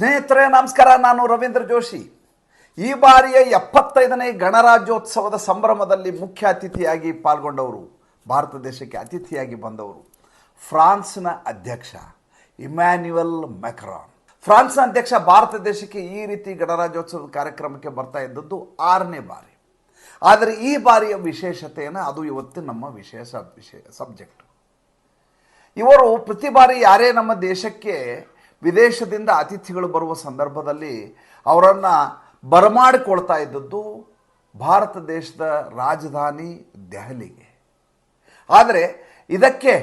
ಸ್ನೇಹಿತರೆ, ನಮಸ್ಕಾರ. ನಾನು ರವೀಂದ್ರ ಜೋಶಿ. ಈ ಬಾರಿಯ ಎಪ್ಪತ್ತೈದನೇ ಗಣರಾಜ್ಯೋತ್ಸವದ ಸಂಭ್ರಮದಲ್ಲಿ ಮುಖ್ಯ ಅತಿಥಿಯಾಗಿ ಪಾಲ್ಗೊಂಡವರು, ಭಾರತ ದೇಶಕ್ಕೆ ಅತಿಥಿಯಾಗಿ ಬಂದವರು ಫ್ರಾನ್ಸ್ನ ಅಧ್ಯಕ್ಷ ಇಮ್ಯಾನ್ಯುವಲ್ ಮೆಕ್ರಾನ್ ಫ್ರಾನ್ಸ್ನ ಅಧ್ಯಕ್ಷ ಭಾರತ ದೇಶಕ್ಕೆ ಈ ರೀತಿ ಗಣರಾಜ್ಯೋತ್ಸವದ ಕಾರ್ಯಕ್ರಮಕ್ಕೆ ಬರ್ತಾ ಇದ್ದದ್ದು ಆರನೇ ಬಾರಿ. ಆದರೆ ಈ ಬಾರಿಯ ವಿಶೇಷತೆಯನ್ನು ಅದು ಇವತ್ತು ನಮ್ಮ ವಿಶೇಷ ವಿಷಯ ಸಬ್ಜೆಕ್ಟ್ ಇವರು ಪ್ರತಿ ಬಾರಿ ಯಾರೇ ನಮ್ಮ ದೇಶಕ್ಕೆ ವಿದೇಶದಿಂದ ಅತಿಥಿಗಳು ಬರುವ ಸಂದರ್ಭದಲ್ಲಿ ಅವರನ್ನು ಬರಮಾಡಿಕೊಳ್ತಾ ಇದ್ದದ್ದು ಭಾರತ ದೇಶದ ರಾಜಧಾನಿ ದೆಹಲಿಗೆ. ಆದರೆ ಇದಕ್ಕೆ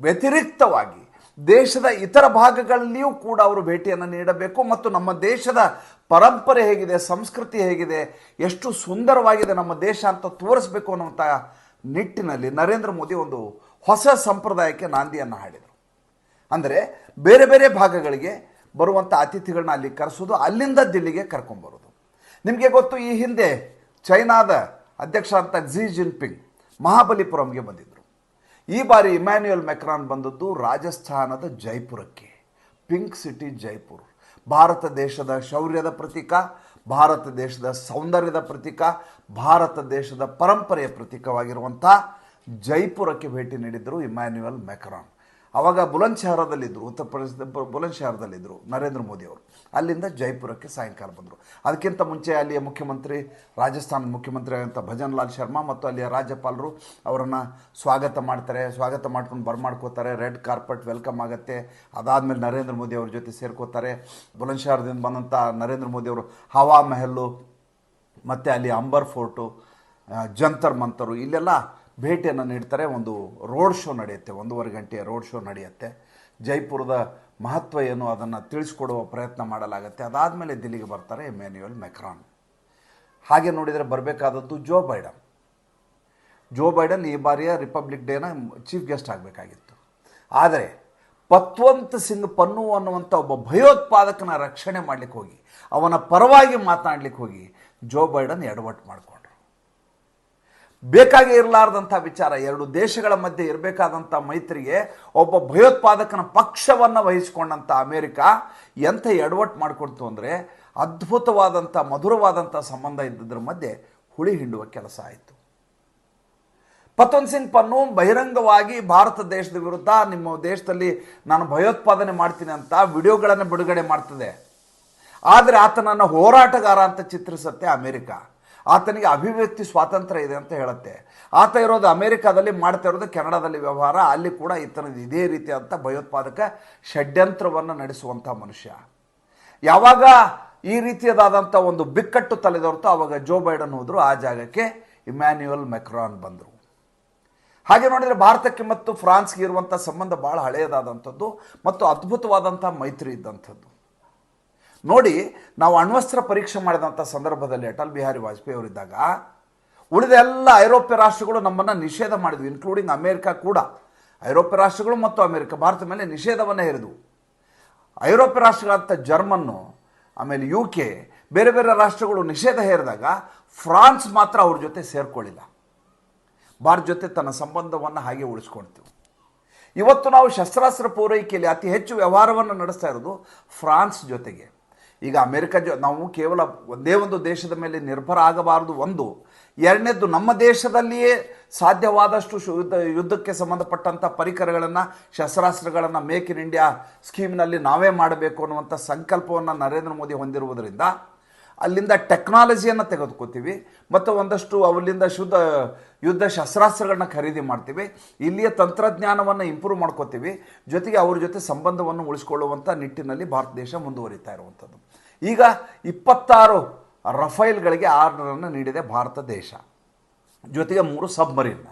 ವ್ಯತಿರಿಕ್ತವಾಗಿ ದೇಶದ ಇತರ ಭಾಗಗಳಲ್ಲಿಯೂ ಕೂಡ ಅವರು ಭೇಟಿಯನ್ನು ನೀಡಬೇಕು ಮತ್ತು ನಮ್ಮ ದೇಶದ ಪರಂಪರೆ ಹೇಗಿದೆ, ಸಂಸ್ಕೃತಿ ಹೇಗಿದೆ, ಎಷ್ಟು ಸುಂದರವಾಗಿದೆ ನಮ್ಮ ದೇಶ ಅಂತ ತೋರಿಸ್ಬೇಕು ಅನ್ನುವಂಥ ನಿಟ್ಟಿನಲ್ಲಿ ನರೇಂದ್ರ ಮೋದಿ ಒಂದು ಹೊಸ ಸಂಪ್ರದಾಯಕ್ಕೆ ನಾಂದಿಯನ್ನು ಹಾಡಿದರು. ಅಂದರೆ ಬೇರೆ ಬೇರೆ ಭಾಗಗಳಿಗೆ ಬರುವಂಥ ಅತಿಥಿಗಳನ್ನ ಅಲ್ಲಿ ಕರೆಸೋದು, ಅಲ್ಲಿಂದ ದಿಲ್ಲಿಗೆ ಕರ್ಕೊಂಬರೋದು. ನಿಮಗೆ ಗೊತ್ತು, ಈ ಹಿಂದೆ ಚೈನಾದ ಅಧ್ಯಕ್ಷ ಅಂತ ಝಿ ಜಿನ್ಪಿಂಗ್ ಮಹಾಬಲಿಪುರಂಗೆ ಬಂದಿದ್ದರು ಈ ಬಾರಿ ಇಮ್ಯಾನ್ಯುಯಲ್ ಮೆಕ್ರಾನ್ ಬಂದದ್ದು ರಾಜಸ್ಥಾನದ ಜೈಪುರಕ್ಕೆ. Pink city Jaipur. ಭಾರತ ದೇಶದ ಶೌರ್ಯದ ಪ್ರತೀಕ, ಭಾರತ ದೇಶದ ಸೌಂದರ್ಯದ ಪ್ರತೀಕ, ಭಾರತ ದೇಶದ ಪರಂಪರೆಯ ಪ್ರತೀಕವಾಗಿರುವಂಥ ಜೈಪುರಕ್ಕೆ ಭೇಟಿ ನೀಡಿದ್ದರು ಇಮ್ಯಾನ್ಯುಯಲ್ ಮೆಕ್ರಾನ್. ಅವಾಗ ಬುಲಂದ್ ಶಹರದಲ್ಲಿದ್ದರು ಉತ್ತರ ಪ್ರದೇಶದ ಬು- ಬುಲಂದ್ ಶಹರದಲ್ಲಿದ್ದರು ನರೇಂದ್ರ ಮೋದಿ ಅವರು. ಅಲ್ಲಿಂದ ಜೈಪುರಕ್ಕೆ ಸಾಯಂಕಾಲ ಬಂದರು. ಅದಕ್ಕಿಂತ ಮುಂಚೆ ಅಲ್ಲಿಯ ಮುಖ್ಯಮಂತ್ರಿ, ರಾಜಸ್ಥಾನದ ಮುಖ್ಯಮಂತ್ರಿ ಆದಂಥ ಭಜನ್ ಲಾಲ್ ಶರ್ಮಾ ಮತ್ತು ಅಲ್ಲಿಯ ರಾಜ್ಯಪಾಲರು ಅವರನ್ನು ಸ್ವಾಗತ ಮಾಡ್ತಾರೆ. ಸ್ವಾಗತ ಮಾಡ್ಕೊಂಡು ಬರ್ಮಾಡ್ಕೋತಾರೆ. ರೆಡ್ ಕಾರ್ಪೆಟ್ ವೆಲ್ಕಮ್ ಆಗುತ್ತೆ. ಅದಾದಮೇಲೆ ನರೇಂದ್ರ ಮೋದಿ ಅವ್ರ ಜೊತೆ ಸೇರ್ಕೋತಾರೆ. ಬುಲಂದ್ ಶಹರದಿಂದ ಬಂದಂಥ ನರೇಂದ್ರ ಮೋದಿ ಅವರು ಹವಾ ಮೆಹಲ್ಲು ಮತ್ತು ಅಲ್ಲಿ ಅಂಬರ್ ಫೋರ್ಟು ಜಂತರ್ ಮಂತರು, ಇಲ್ಲೆಲ್ಲ ಭೇಟಿಯನ್ನು ನೀಡ್ತಾರೆ. ಒಂದು ರೋಡ್ ಶೋ ನಡೆಯುತ್ತೆ. ಒಂದೂವರೆ ಗಂಟೆಯ ರೋಡ್ ಶೋ ನಡೆಯುತ್ತೆ. ಜೈಪುರದ ಮಹತ್ವ ಏನು ಅದನ್ನು ತಿಳಿಸ್ಕೊಡುವ ಪ್ರಯತ್ನ ಮಾಡಲಾಗುತ್ತೆ. ಅದಾದಮೇಲೆ ದಿಲ್ಲಿಗೆ ಬರ್ತಾರೆ ಎಮ್ಯಾನ್ಯುಯಲ್ ಮೆಕ್ರಾನ್. ಹಾಗೆ ನೋಡಿದರೆ ಬರಬೇಕಾದದ್ದು ಜೋ ಬೈಡನ್. ಜೋ ಬೈಡನ್ ಈ ಬಾರಿಯ ರಿಪಬ್ಲಿಕ್ ಡೇನ ಚೀಫ್ ಗೆಸ್ಟ್ ಆಗಬೇಕಾಗಿತ್ತು. ಆದರೆ ಪತ್ವಂತ್ ಸಿಂಗ್ ಪನ್ನು ಅನ್ನುವಂಥ ಒಬ್ಬ ಭಯೋತ್ಪಾದಕನ ರಕ್ಷಣೆ ಮಾಡಲಿಕ್ಕೆ ಹೋಗಿ ಅವನ ಪರವಾಗಿ ಮಾತನಾಡಲಿಕ್ಕೆ ಹೋಗಿ ಜೋ ಬೈಡನ್ ಎಡವಟ್ಟು ಮಾಡಿಕೊಂಡ್ರು. ಬೇಕಾಗಿ ಇರಲಾರ್ದಂಥ ವಿಚಾರ. ಎರಡು ದೇಶಗಳ ಮಧ್ಯೆ ಇರಬೇಕಾದಂಥ ಮೈತ್ರಿಗೆ ಒಬ್ಬ ಭಯೋತ್ಪಾದಕನ ಪಕ್ಷವನ್ನು ವಹಿಸಿಕೊಂಡಂಥ ಅಮೇರಿಕ ಎಂಥ ಎಡವಟ್ಟು ಮಾಡಿಕೊಡ್ತು ಅಂದರೆ ಅದ್ಭುತವಾದಂಥ, ಮಧುರವಾದಂಥ ಸಂಬಂಧ ಇದ್ದದ್ರ ಮಧ್ಯೆ ಹುಳಿ ಹಿಂಡುವ ಕೆಲಸ ಆಯಿತು. ಪತನ್ ಸಿಂಗ್ ಪನ್ನು ಬಹಿರಂಗವಾಗಿ ಭಾರತ ದೇಶದ ವಿರುದ್ಧ ನಿಮ್ಮ ದೇಶದಲ್ಲಿ ನಾನು ಭಯೋತ್ಪಾದನೆ ಮಾಡ್ತೀನಿ ಅಂತ ವಿಡಿಯೋಗಳನ್ನು ಬಿಡುಗಡೆ ಮಾಡ್ತದೆ. ಆದರೆ ಆತನನ್ನು ಹೋರಾಟಗಾರ ಅಂತ ಚಿತ್ರಿಸುತ್ತೆ ಅಮೆರಿಕ. ಆತನಿಗೆ ಅಭಿವ್ಯಕ್ತಿ ಸ್ವಾತಂತ್ರ್ಯ ಇದೆ ಅಂತ ಹೇಳುತ್ತೆ. ಆತ ಇರೋದು ಅಮೆರಿಕಾದಲ್ಲಿ ಮಾಡ್ತಾ ಇರೋದು ಕೆನಡಾದಲ್ಲಿ ವ್ಯವಹಾರ, ಅಲ್ಲಿ ಕೂಡ ಈತನದು ಇದೇ ರೀತಿಯಾದಂಥ ಭಯೋತ್ಪಾದಕ ಷಡ್ಯಂತ್ರವನ್ನು ನಡೆಸುವಂಥ ಮನುಷ್ಯ. ಯಾವಾಗ ಈ ರೀತಿಯದಾದಂಥ ಒಂದು ಬಿಕ್ಕಟ್ಟು ತಲೆದೋರ್ತು ಆವಾಗ ಜೋ ಬೈಡನ್ ಹೋದರು, ಆ ಜಾಗಕ್ಕೆ ಇಮ್ಯಾನ್ಯುಯಲ್ ಮೆಕ್ರಾನ್ ಬಂದರು. ಹಾಗೆ ನೋಡಿದರೆ ಭಾರತಕ್ಕೆ ಮತ್ತು ಫ್ರಾನ್ಸ್ಗೆ ಇರುವಂಥ ಸಂಬಂಧ ಭಾಳ ಹಳೆಯದಾದಂಥದ್ದು ಮತ್ತು ಅದ್ಭುತವಾದಂಥ ಮೈತ್ರಿ ಇದ್ದಂಥದ್ದು. ನೋಡಿ, ನಾವು ಅಣ್ವಸ್ತ್ರ ಪರೀಕ್ಷೆ ಮಾಡಿದಂಥ ಸಂದರ್ಭದಲ್ಲಿ ಅಟಲ್ ಬಿಹಾರಿ ವಾಜಪೇಯಿ ಅವರಿದ್ದಾಗ ಉಳಿದ ಎಲ್ಲ ಐರೋಪ್ಯ ರಾಷ್ಟ್ರಗಳು ನಮ್ಮನ್ನು ನಿಷೇಧ ಮಾಡಿದ್ವು ಇನ್ಕ್ಲೂಡಿಂಗ್ ಅಮೇರಿಕಾ ಕೂಡ. ಐರೋಪ್ಯ ರಾಷ್ಟ್ರಗಳು ಮತ್ತು ಅಮೇರಿಕ, ಭಾರತ ಮೇಲೆ ನಿಷೇಧವನ್ನು ಹೇರಿದವು. ಐರೋಪ್ಯ ರಾಷ್ಟ್ರಗಳಂಥ ಜರ್ಮನ್ನು, ಆಮೇಲೆ ಯು ಕೆ ಬೇರೆ ಬೇರೆ ರಾಷ್ಟ್ರಗಳು ನಿಷೇಧ ಹೇರಿದಾಗ ಫ್ರಾನ್ಸ್ ಮಾತ್ರ ಅವ್ರ ಜೊತೆ ಸೇರಿಕೊಳ್ಳಿಲ್ಲ. ಭಾರತ ಜೊತೆ ತನ್ನ ಸಂಬಂಧವನ್ನು ಹಾಗೆ ಉಳಿಸ್ಕೊಳ್ತೀವಿ ಇವತ್ತು ನಾವು ಶಸ್ತ್ರಾಸ್ತ್ರ ಪೂರೈಕೆಯಲ್ಲಿ ಅತಿ ಹೆಚ್ಚು ವ್ಯವಹಾರವನ್ನು ನಡೆಸ್ತಾ ಇರೋದು ಫ್ರಾನ್ಸ್ ಜೊತೆಗೆ. ಈಗ ಅಮೆರಿಕ ಜೊ, ನಾವು ಕೇವಲ ಒಂದೇ ಒಂದು ದೇಶದ ಮೇಲೆ ನಿರ್ಭರ ಆಗಬಾರದು ಒಂದು. ಎರಡನೇದ್ದು ನಮ್ಮ ದೇಶದಲ್ಲಿಯೇ ಸಾಧ್ಯವಾದಷ್ಟು ಯುದ್ಧ, ಯುದ್ಧಕ್ಕೆ ಸಂಬಂಧಪಟ್ಟಂಥ ಪರಿಕರಗಳನ್ನು, ಶಸ್ತ್ರಾಸ್ತ್ರಗಳನ್ನು ಮೇಕ್ ಇನ್ ಇಂಡಿಯಾ ಸ್ಕೀಮ್ನಲ್ಲಿ ನಾವೇ ಮಾಡಬೇಕು ಅನ್ನುವಂಥ ಸಂಕಲ್ಪವನ್ನು ನರೇಂದ್ರ ಮೋದಿ ಹೊಂದಿರುವುದರಿಂದ ಅಲ್ಲಿಂದ ಟೆಕ್ನಾಲಜಿಯನ್ನು ತೆಗೆದುಕೋತೀವಿ. ಮತ್ತು ಒಂದಷ್ಟು ಅವಲ್ಲಿಂದ ಶುದ್ಧ, ಯುದ್ಧ ಶಸ್ತ್ರಾಸ್ತ್ರಗಳನ್ನ ಖರೀದಿ ಮಾಡ್ತೀವಿ. ಇಲ್ಲಿಯ ತಂತ್ರಜ್ಞಾನವನ್ನು ಇಂಪ್ರೂವ್ ಮಾಡ್ಕೋತೀವಿ. ಜೊತೆಗೆ ಅವ್ರ ಜೊತೆ ಸಂಬಂಧವನ್ನು ಉಳಿಸ್ಕೊಳ್ಳುವಂಥ ನಿಟ್ಟಿನಲ್ಲಿ ಭಾರತ ದೇಶ ಮುಂದುವರಿತಾ ಇರುವಂಥದ್ದು ಈಗ ಇಪ್ಪತ್ತಾರು ರಫೈಲ್ಗಳಿಗೆ ಆರ್ಡರನ್ನು ನೀಡಿದೆ ಭಾರತ ದೇಶ. ಜೊತೆಗೆ ಮೂರು ಸಬ್ಮರೀನ್ನ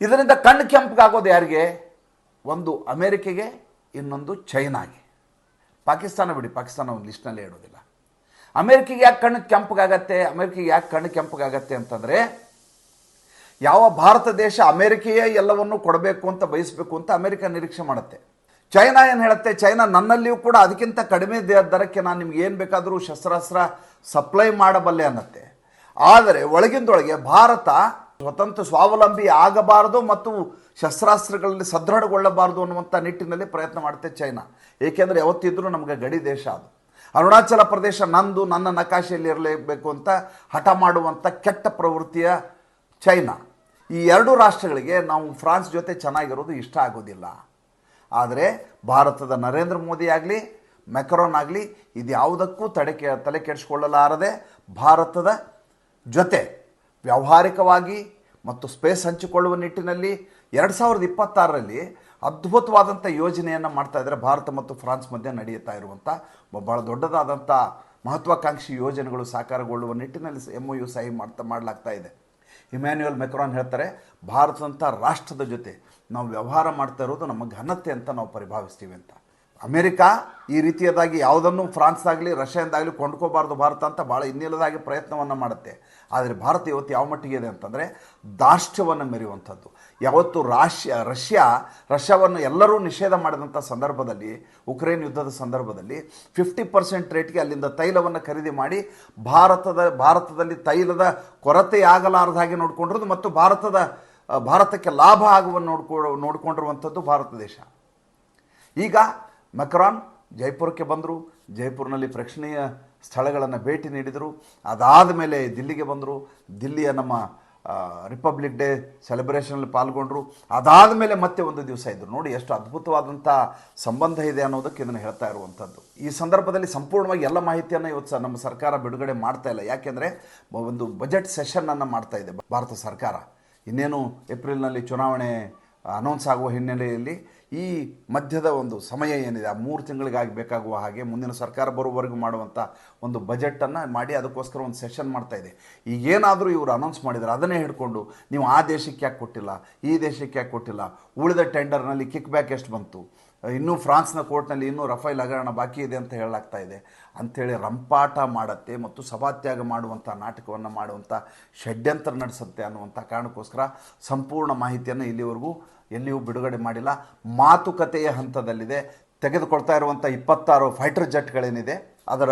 ಇದರಿಂದ ಕಣ್ಣು ಕೆಂಪಗಾಗೋದು ಯಾರಿಗೆ? ಒಂದು ಅಮೇರಿಕೆಗೆ, ಇನ್ನೊಂದು ಚೈನಾಗೆ. ಪಾಕಿಸ್ತಾನ ಬಿಡಿ, ಪಾಕಿಸ್ತಾನ ಒಂದು ಲಿಸ್ಟ್ನಲ್ಲಿ ಹೇಳೋದಿಲ್ಲ. ಅಮೇರಿಕೆಗೆ ಯಾಕೆ ಕಣ್ಣು ಕೆಂಪಗಾಗತ್ತೆ? ಅಮೇರಿಕೆಗೆ ಯಾಕೆ ಕಣ್ಣು ಕೆಂಪಗಾಗತ್ತೆ ಅಂತಂದರೆ, ಯಾವ ಭಾರತ ದೇಶ ಅಮೇರಿಕೆಯೇ ಎಲ್ಲವನ್ನೂ ಕೊಡಬೇಕು ಅಂತ ಬಯಸಬೇಕು ಅಂತ ಅಮೇರಿಕ ನಿರೀಕ್ಷೆ ಮಾಡುತ್ತೆ. ಚೈನಾ ಏನು ಹೇಳುತ್ತೆ? ಚೈನಾ ನನ್ನಲ್ಲಿಯೂ ಕೂಡ ಅದಕ್ಕಿಂತ ಕಡಿಮೆ ದರಕ್ಕೆ ನಾನು ನಿಮ್ಗೆ ಏನು ಬೇಕಾದರೂ ಶಸ್ತ್ರಾಸ್ತ್ರ ಸಪ್ಲೈ ಮಾಡಬಲ್ಲೆ ಅನ್ನತ್ತೆ. ಆದರೆ ಒಳಗಿಂದೊಳಗೆ ಭಾರತ ಸ್ವತಂತ್ರ ಸ್ವಾವಲಂಬಿ ಆಗಬಾರದು ಮತ್ತು ಶಸ್ತ್ರಾಸ್ತ್ರಗಳಲ್ಲಿ ಸದೃಢಗೊಳ್ಳಬಾರದು ಅನ್ನುವಂಥ ನಿಟ್ಟಿನಲ್ಲಿ ಪ್ರಯತ್ನ ಮಾಡುತ್ತೆ ಚೈನಾ. ಏಕೆಂದರೆ ಯಾವತ್ತಿದ್ರೂ ನಮಗೆ ಗಡಿ ದೇಶ ಅದು. ಅರುಣಾಚಲ ಪ್ರದೇಶ ನಂದು, ನನ್ನ ನಕಾಶೆಯಲ್ಲಿ ಇರಲೇಬೇಕು ಅಂತ ಹಠ ಮಾಡುವಂಥ ಕೆಟ್ಟ ಪ್ರವೃತ್ತಿಯ ಚೈನಾ. ಈ ಎರಡು ರಾಷ್ಟ್ರಗಳಿಗೆ ನಾವು ಫ್ರಾನ್ಸ್ ಜೊತೆ ಚೆನ್ನಾಗಿರೋದು ಇಷ್ಟ ಆಗೋದಿಲ್ಲ. ಆದರೆ ಭಾರತದ ನರೇಂದ್ರ ಮೋದಿ ಆಗಲಿ, ಮೆಕ್ರಾನ್ ಆಗಲಿ ಇದು ಯಾವುದಕ್ಕೂ ತಡೆ ತಲೆ ಕೆಡಿಸ್ಕೊಳ್ಳಲಾರದೆ ಭಾರತದ ಜೊತೆ ವ್ಯಾವಹಾರಿಕವಾಗಿ ಮತ್ತು ಸ್ಪೇಸ್ ಹಂಚಿಕೊಳ್ಳುವ ನಿಟ್ಟಿನಲ್ಲಿ ಎರಡು ಸಾವಿರದ ಇಪ್ಪತ್ತಾರರಲ್ಲಿ ಅದ್ಭುತವಾದಂಥ ಯೋಜನೆಯನ್ನು ಮಾಡ್ತಾ ಇದ್ದಾರೆ ಭಾರತ ಮತ್ತು ಫ್ರಾನ್ಸ್ ಮಧ್ಯೆ ನಡೆಯುತ್ತಾ ಇರುವಂಥ ಬಹಳ ದೊಡ್ಡದಾದಂಥ ಮಹತ್ವಾಕಾಂಕ್ಷಿ ಯೋಜನೆಗಳು ಸಾಕಾರಗೊಳ್ಳುವ ನಿಟ್ಟಿನಲ್ಲಿ ಎಂ ಯು ಸಹಿ ಮಾಡ್ತಾ, ಮಾಡಲಾಗ್ತಾ ಇದೆ. ಇಮ್ಯಾನ್ಯುಯಲ್ ಮೆಕ್ರಾನ್ ಹೇಳ್ತಾರೆ ಭಾರತದಂಥ ರಾಷ್ಟ್ರದ ಜೊತೆ ನಾವು ವ್ಯವಹಾರ ಮಾಡ್ತಾ ಇರೋದು ನಮ್ಮ ಘನತೆ ಅಂತ ನಾವು ಪರಿಭಾವಿಸ್ತೀವಿ ಅಂತ. ಅಮೆರಿಕಾ ಈ ರೀತಿಯದಾಗಿ ಯಾವುದನ್ನು ಫ್ರಾನ್ಸ್ದಾಗಲಿ ರಷ್ಯಾದಾಗಲಿ ಕೊಂಡ್ಕೋಬಾರ್ದು ಭಾರತ ಅಂತ ಭಾಳ ಇನ್ನಿಲ್ಲದಾಗಿ ಪ್ರಯತ್ನವನ್ನು ಮಾಡುತ್ತೆ. ಆದರೆ ಭಾರತ ಇವತ್ತು ಯಾವ ಮಟ್ಟಿಗೆ ಇದೆ ಅಂತಂದರೆ ದಾಷ್ಟ್ಯವನ್ನು ಮೆರೆಯುವಂಥದ್ದು. ಯಾವತ್ತು ರಾಷ್ಯ ರಷ್ಯಾ, ರಷ್ಯಾವನ್ನು ಎಲ್ಲರೂ ನಿಷೇಧ ಮಾಡಿದಂಥ ಸಂದರ್ಭದಲ್ಲಿ, ಉಕ್ರೇನ್ ಯುದ್ಧದ ಸಂದರ್ಭದಲ್ಲಿ ಫಿಫ್ಟಿ ಪರ್ಸೆಂಟ್ ರೇಟ್ಗೆ ಅಲ್ಲಿಂದ ತೈಲವನ್ನು ಖರೀದಿ ಮಾಡಿ ಭಾರತದ, ಭಾರತದಲ್ಲಿ ತೈಲದ ಕೊರತೆ ಆಗಲಾರದ ಹಾಗೆ ನೋಡಿಕೊಂಡಿರೋದು ಮತ್ತು ಭಾರತದ ಭಾರತಕ್ಕೆ ಲಾಭ ಆಗುವ ನೋಡ್ಕೊ, ನೋಡಿಕೊಂಡಿರುವಂಥದ್ದು ಭಾರತ ದೇಶ. ಈಗ ಮೆಕ್ರಾನ್ ಜೈಪುರಕ್ಕೆ ಬಂದರು, ಜೈಪುರ್ನಲ್ಲಿ ಪ್ರೇಕ್ಷಣೀಯ ಸ್ಥಳಗಳನ್ನು ಭೇಟಿ ನೀಡಿದರು, ಅದಾದ ಮೇಲೆ ದಿಲ್ಲಿಗೆ ಬಂದರು, ದಿಲ್ಲಿಯ ನಮ್ಮ ರಿಪಬ್ಲಿಕ್ ಡೇ ಸೆಲೆಬ್ರೇಷನಲ್ಲಿ ಪಾಲ್ಗೊಂಡ್ರು, ಅದಾದ ಮೇಲೆ ಮತ್ತೆ ಒಂದು ದಿವಸ ಇದ್ದರು ನೋಡಿ ಎಷ್ಟು ಅದ್ಭುತವಾದಂಥ ಸಂಬಂಧ ಇದೆ ಅನ್ನೋದಕ್ಕೆ ಇದನ್ನು ಹೇಳ್ತಾ ಇರುವಂಥದ್ದು. ಈ ಸಂದರ್ಭದಲ್ಲಿ ಸಂಪೂರ್ಣವಾಗಿ ಎಲ್ಲ ಮಾಹಿತಿಯನ್ನು ಇವತ್ತು ಸಹ ನಮ್ಮ ಸರ್ಕಾರ ಬಿಡುಗಡೆ ಮಾಡ್ತಾ ಇಲ್ಲ. ಯಾಕೆಂದರೆ, ಒಂದು ಬಜೆಟ್ ಸೆಷನ್ನನ್ನು ಮಾಡ್ತಾ ಇದೆ ಭಾರತ ಸರ್ಕಾರ. ಇನ್ನೇನು ಏಪ್ರಿಲ್ನಲ್ಲಿ ಚುನಾವಣೆ ಅನೌನ್ಸ್ ಆಗುವ ಹಿನ್ನೆಲೆಯಲ್ಲಿ ಈ ಮಧ್ಯದ ಒಂದು ಸಮಯ ಏನಿದೆ, ಆ ಮೂರು ತಿಂಗಳಿಗಾಗಿ ಬೇಕಾಗುವ ಹಾಗೆ ಮುಂದಿನ ಸರ್ಕಾರ ಬರುವವರೆಗೂ ಮಾಡುವಂಥ ಒಂದು ಬಜೆಟನ್ನು ಮಾಡಿ ಅದಕ್ಕೋಸ್ಕರ ಒಂದು ಸೆಷನ್ ಮಾಡ್ತಾ ಇದೆ. ಈಗೇನಾದರೂ ಇವರು ಅನೌನ್ಸ್ ಮಾಡಿದರೆ ಅದನ್ನೇ ಹಿಡ್ಕೊಂಡು ನೀವು ಆ ದೇಶಕ್ಕೆ ಯಾಕೆ ಕೊಟ್ಟಿಲ್ಲ, ಈ ದೇಶಕ್ಕೆ ಯಾಕೆ ಕೊಟ್ಟಿಲ್ಲ, ಉಳಿದ ಟೆಂಡರ್ನಲ್ಲಿ ಕಿಕ್ ಬ್ಯಾಕ್ ಎಷ್ಟು ಬಂತು ಇನ್ನೂ ಫ್ರಾನ್ಸ್ನ ಕೋರ್ಟ್ನಲ್ಲಿ ಇನ್ನೂ ರಫೇಲ್ ಹಗರಣ ಬಾಕಿ ಇದೆ ಅಂತ ಹೇಳಲಾಗ್ತಾ ಇದೆ. ಅಂಥೇಳಿ ರಂಪಾಟ ಮಾಡುತ್ತೆ ಮತ್ತು ಸಭಾತ್ಯಾಗ ಮಾಡುವಂಥ ನಾಟಕವನ್ನು ಮಾಡುವಂಥ ಷಡ್ಯಂತ್ರ ನಡೆಸುತ್ತೆ ಅನ್ನುವಂಥ ಕಾರಣಕ್ಕೋಸ್ಕರ ಸಂಪೂರ್ಣ ಮಾಹಿತಿಯನ್ನು ಇಲ್ಲಿವರೆಗೂ ಎಲ್ಲಿಯೂ ಬಿಡುಗಡೆ ಮಾಡಿಲ್ಲ. ಮಾತುಕತೆಯ ಹಂತದಲ್ಲಿದೆ. ತೆಗೆದುಕೊಳ್ತಾ ಇರುವಂಥ ಇಪ್ಪತ್ತಾರು ಫೈಟರ್ ಜೆಟ್ಗಳೇನಿದೆ, ಅದರ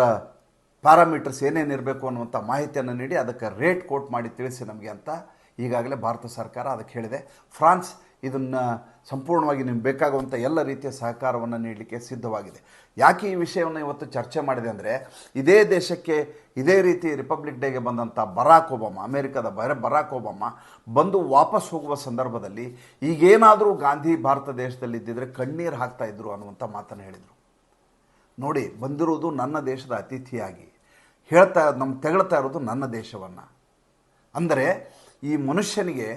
ಪ್ಯಾರಾಮೀಟರ್ಸ್ ಏನೇನಿರಬೇಕು ಅನ್ನುವಂಥ ಮಾಹಿತಿಯನ್ನು ನೀಡಿ ಅದಕ್ಕೆ ರೇಟ್ ಕೋಟ್ ಮಾಡಿ ತಿಳಿಸಿ ನಮಗೆ ಅಂತ ಈಗಾಗಲೇ ಭಾರತ ಸರ್ಕಾರ ಅದಕ್ಕೆ ಹೇಳಿದೆ. ಫ್ರಾನ್ಸ್ ಇದನ್ನು ಸಂಪೂರ್ಣವಾಗಿ ನಿಮ್ಗೆ ಬೇಕಾಗುವಂಥ ಎಲ್ಲ ರೀತಿಯ ಸಹಕಾರವನ್ನು ನೀಡಲಿಕ್ಕೆ ಸಿದ್ಧವಾಗಿದೆ. ಯಾಕೆ ಈ ವಿಷಯವನ್ನು ಇವತ್ತು ಚರ್ಚೆ ಮಾಡಿದೆ ಅಂದರೆ, ಇದೇ ದೇಶಕ್ಕೆ ಇದೇ ರೀತಿ ರಿಪಬ್ಲಿಕ್ ಡೇಗೆ ಬಂದಂಥ ಬರಾಕ್ ಒಬಾಮ ಅಮೆರಿಕದ ಬರ ಬರಾಕ್ ಒಬಾಮ ಬಂದು ವಾಪಸ್ ಹೋಗುವ ಸಂದರ್ಭದಲ್ಲಿ ಈಗೇನಾದರೂ ಗಾಂಧಿ ಭಾರತ ದೇಶದಲ್ಲಿ ಇದ್ದಿದ್ರೆ ಕಣ್ಣೀರು ಹಾಕ್ತಾ ಇದ್ರು ಅನ್ನುವಂಥ ಮಾತನ್ನು ಹೇಳಿದರು. ನೋಡಿ ಬಂದಿರುವುದು ನನ್ನ ದೇಶದ ಅತಿಥಿಯಾಗಿ, ಹೇಳ್ತಾ ನಮ್ಮ ತೆಗಳ್ತಾ ಇರೋದು ನನ್ನ ದೇಶವನ್ನು. ಅಂದರೆ ಈ ಮನುಷ್ಯನಿಗೆ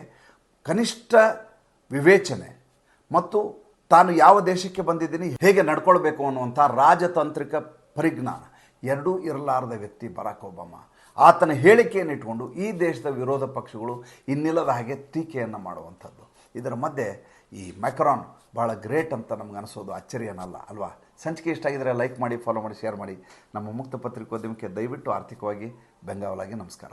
ಕನಿಷ್ಠ ವಿವೇಚನೆ. ಮತ್ತು ತಾನು ಯಾವ ದೇಶಕ್ಕೆ ಬಂದಿದ್ದೀನಿ, ಹೇಗೆ ನಡ್ಕೊಳ್ಬೇಕು ಅನ್ನುವಂಥ ರಾಜತಾಂತ್ರಿಕ ಪರಿಜ್ಞಾನ. ಎರಡೂ ಇರಲಾರದ ವ್ಯಕ್ತಿ ಬರಾಕ್ ಒಬಾಮ. ಆತನ ಹೇಳಿಕೆಯನ್ನು ಇಟ್ಕೊಂಡು ಈ ದೇಶದ ವಿರೋಧ ಪಕ್ಷಗಳು ಇನ್ನಿಲ್ಲದ ಹಾಗೆ ಟೀಕೆಯನ್ನು ಮಾಡುವಂಥದ್ದು. ಇದರ ಮಧ್ಯೆ ಈ ಮ್ಯಾಕ್ರಾನ್ ಭಾಳ ಗ್ರೇಟ್ ಅಂತ ನಮ್ಗೆ ಅನಿಸೋದು ಅಚ್ಚರಿಯನ್ನಲ್ಲ ಅಲ್ವಾ? ಸಂಚಿಕೆ ಇಷ್ಟ ಆಗಿದ್ರೆ ಲೈಕ್ ಮಾಡಿ, ಫಾಲೋ ಮಾಡಿ, ಶೇರ್ ಮಾಡಿ. ನಮ್ಮ ಮುಕ್ತ ಪತ್ರಿಕೋದ್ಯಮಕ್ಕೆ ದಯವಿಟ್ಟು ಆರ್ಥಿಕವಾಗಿ ಬೆಂಗಾವಲಾಗಿ ನಮಸ್ಕಾರ.